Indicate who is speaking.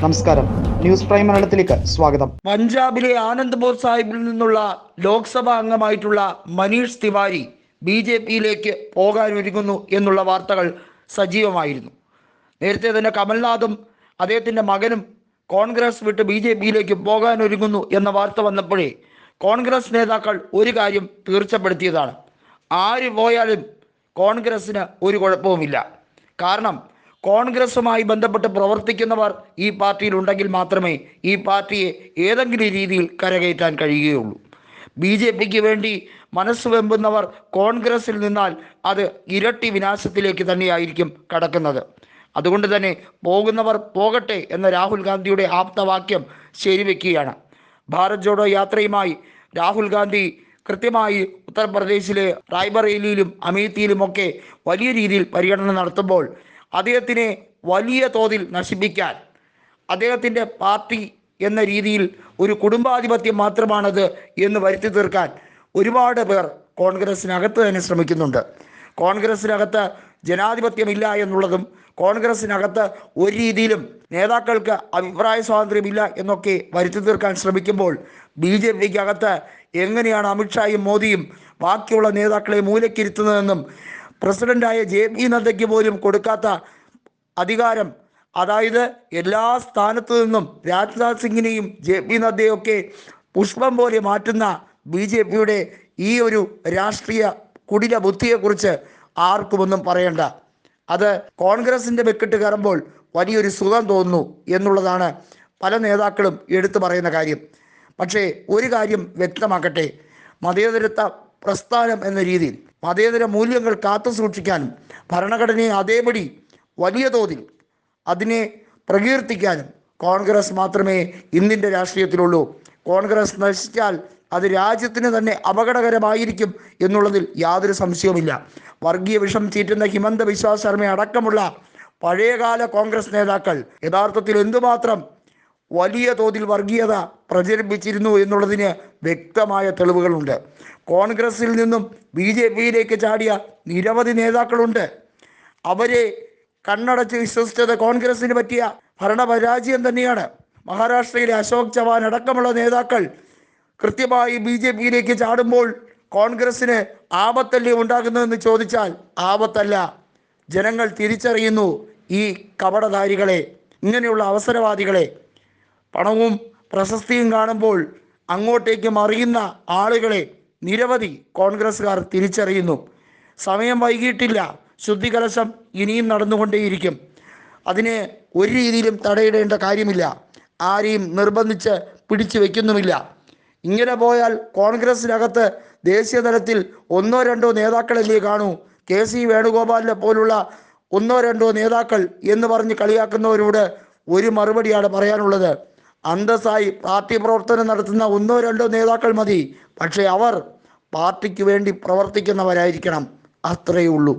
Speaker 1: നമസ്കാരം. News prime മലയാളത്തിലേക്ക് സ്വാഗതം.
Speaker 2: പഞ്ചാബിലെ ആനന്ദ്പൂർ സാഹിബിൽ നിന്നുള്ള ലോക്സഭാ അംഗമായിട്ടുള്ള മനീഷ് തിവാരി ബി ജെ പിയിലേക്ക് പോകാനൊരുങ്ങുന്നു എന്നുള്ള വാർത്തകൾ സജീവമായിരുന്നു. നേരത്തെ തന്നെ കമൽനാഥും അദ്ദേഹത്തിന്റെ മകനും കോൺഗ്രസ് വിട്ട് ബി ജെ പിയിലേക്ക് പോകാനൊരുങ്ങുന്നു എന്ന വാർത്ത വന്നപ്പോഴേ കോൺഗ്രസ് നേതാക്കൾ ഒരു കാര്യം തീർച്ചപ്പെടുത്തിയതാണ്. ആര് പോയാലും കോൺഗ്രസ്സിന് ഒരു കുഴപ്പവുമില്ല. കാരണം കോൺഗ്രസുമായി ബന്ധപ്പെട്ട് പ്രവർത്തിക്കുന്നവർ ഈ പാർട്ടിയിൽ ഉണ്ടെങ്കിൽ മാത്രമേ ഈ പാർട്ടിയെ ഏതെങ്കിലും രീതിയിൽ കരകയറ്റാൻ കഴിയുകയുള്ളൂ. ബി ജെ പിക്ക് വേണ്ടി മനസ്സ് വെമ്പുന്നവർ കോൺഗ്രസിൽ നിന്നാൽ അത് ഇരട്ടി വിനാശത്തിലേക്ക് തന്നെയായിരിക്കും കടക്കുന്നത്. അതുകൊണ്ട് തന്നെ പോകുന്നവർ പോകട്ടെ എന്ന രാഹുൽ ഗാന്ധിയുടെ ആപ്തവാക്യം ശരിവെക്കുകയാണ്. ഭാരത് ജോഡോ യാത്രയുമായി രാഹുൽ ഗാന്ധി കൃത്യമായി ഉത്തർപ്രദേശിലെ റായ്ബറേലിയിലും അമേത്തിയിലുമൊക്കെ വലിയ രീതിയിൽ പര്യടനം നടത്തുമ്പോൾ അദ്ദേഹത്തിനെ വലിയ തോതിൽ നശിപ്പിക്കാൻ അദ്ദേഹത്തിന്റെ പാർട്ടി എന്ന രീതിയിൽ ഒരു കുടുംബാധിപത്യം മാത്രമാണത് എന്ന് വരുത്തി തീർക്കാൻ ഒരുപാട് പേർ കോൺഗ്രസിനകത്ത് തന്നെ ശ്രമിക്കുന്നുണ്ട്. കോൺഗ്രസിനകത്ത് ജനാധിപത്യമില്ല എന്നുള്ളതും കോൺഗ്രസിനകത്ത് ഒരു രീതിയിലും നേതാക്കൾക്ക് അഭിപ്രായ സ്വാതന്ത്ര്യമില്ല എന്നൊക്കെ വരുത്തി തീർക്കാൻ ശ്രമിക്കുമ്പോൾ ബി ജെ പിക്കകത്ത് എങ്ങനെയാണ് അമിത്ഷായും മോദിയും ബാക്കിയുള്ള നേതാക്കളെ മൂലക്കിരുത്തുന്നതെന്നും പ്രസിഡന്റായ ജെ പി നദ്ദയ്ക്ക് പോലും കൊടുക്കാത്ത അധികാരം. അതായത് എല്ലാ സ്ഥാനത്തു നിന്നും രാജ്നാഥ് സിംഗിനെയും ജെ പി നദ്ദയൊക്കെ പുഷ്പം പോലെ മാറ്റുന്ന ബി ജെ പിയുടെ ഈ ഒരു രാഷ്ട്രീയ കുടില ബുദ്ധിയെക്കുറിച്ച് ആർക്കുമൊന്നും പറയണ്ട. അത് കോൺഗ്രസിന്റെ വെക്കിട്ട് കയറുമ്പോൾ വലിയൊരു സുഖം തോന്നുന്നു എന്നുള്ളതാണ് പല നേതാക്കളും എടുത്തു പറയുന്ന കാര്യം. പക്ഷേ ഒരു കാര്യം വ്യക്തമാക്കട്ടെ. മതേതരത്വ പ്രസ്ഥാനം എന്ന രീതിയിൽ മതേതര മൂല്യങ്ങൾ കാത്തു സൂക്ഷിക്കാനും ഭരണഘടനയെ അതേപടി വലിയ തോതിൽ അതിനെ പ്രകീർത്തിക്കാനും കോൺഗ്രസ് മാത്രമേ ഇന്ത്യന്റെ രാഷ്ട്രീയത്തിലുള്ളൂ. കോൺഗ്രസ് നശിച്ചാൽ അത് രാജ്യത്തിന് തന്നെ അപകടകരമായിരിക്കും എന്നുള്ളതിൽ യാതൊരു സംശയവുമില്ല. വർഗീയ വിഷം ചീറ്റുന്ന ഹിമന്ത ബിശ്വാസ് ശർമ്മ അടക്കമുള്ള പഴയകാല കോൺഗ്രസ് നേതാക്കൾ യഥാർത്ഥത്തിൽ എന്തുമാത്രം വലിയ തോതിൽ വർഗീയത പ്രചരിപ്പിച്ചിരുന്നു എന്നുള്ളതിന് വ്യക്തമായ തെളിവുകളുണ്ട്. കോൺഗ്രസിൽ നിന്നും ബി ജെ പിയിലേക്ക് ചാടിയ നിരവധി നേതാക്കളുണ്ട്. അവരെ കണ്ണടച്ച് വിശ്വസിച്ചത് കോൺഗ്രസിന് പറ്റിയ ഭരണപരാജയം തന്നെയാണ്. മഹാരാഷ്ട്രയിലെ അശോക് ചവാൻ അടക്കമുള്ള നേതാക്കൾ കൃത്യമായി ബി ജെ പിയിലേക്ക് ചാടുമ്പോൾ കോൺഗ്രസ്സിന് ആപത്തല്ലേ ഉണ്ടാകുന്നതെന്ന് ചോദിച്ചാൽ ആപത്തല്ല. ജനങ്ങൾ തിരിച്ചറിയുന്നു ഈ കപടധാരികളെ ഇങ്ങനെയുള്ള അവസരവാദികളെ. പണവും പ്രശസ്തിയും കാണുമ്പോൾ അങ്ങോട്ടേക്ക് മറിയുന്ന ആളുകളെ നിരവധി കോൺഗ്രസ്സുകാർ തിരിച്ചറിയുന്നു. സമയം വൈകിട്ടില്ല ശുദ്ധികലശം ഇനിയും നടന്നുകൊണ്ടേയിരിക്കും. അതിനെ ഒരു രീതിയിലും തടയിടേണ്ട കാര്യമില്ല. ആരെയും നിർബന്ധിച്ച് പിടിച്ചു വയ്ക്കുന്നുമില്ല ഇങ്ങനെ പോയാൽ കോൺഗ്രസിനകത്ത് ദേശീയ തലത്തിൽ ഒന്നോ രണ്ടോ നേതാക്കളല്ലേ കാണൂ? കെ സി വേണുഗോപാലിനെ പോലുള്ള ഒന്നോ രണ്ടോ നേതാക്കൾ എന്ന് പറഞ്ഞ് കളിയാക്കുന്നവരോട് ഒരു മറുപടിയാണ് പറയാനുള്ളത്. അന്തസ്സായി പാർട്ടി പ്രവർത്തനം നടത്തുന്ന ഒന്നോ രണ്ടോ നേതാക്കൾ മതി. പക്ഷേ അവർ പാർട്ടിക്ക് വേണ്ടി പ്രവർത്തിക്കുന്നവരായിരിക്കണം. അത്രയേ ഉള്ളൂ.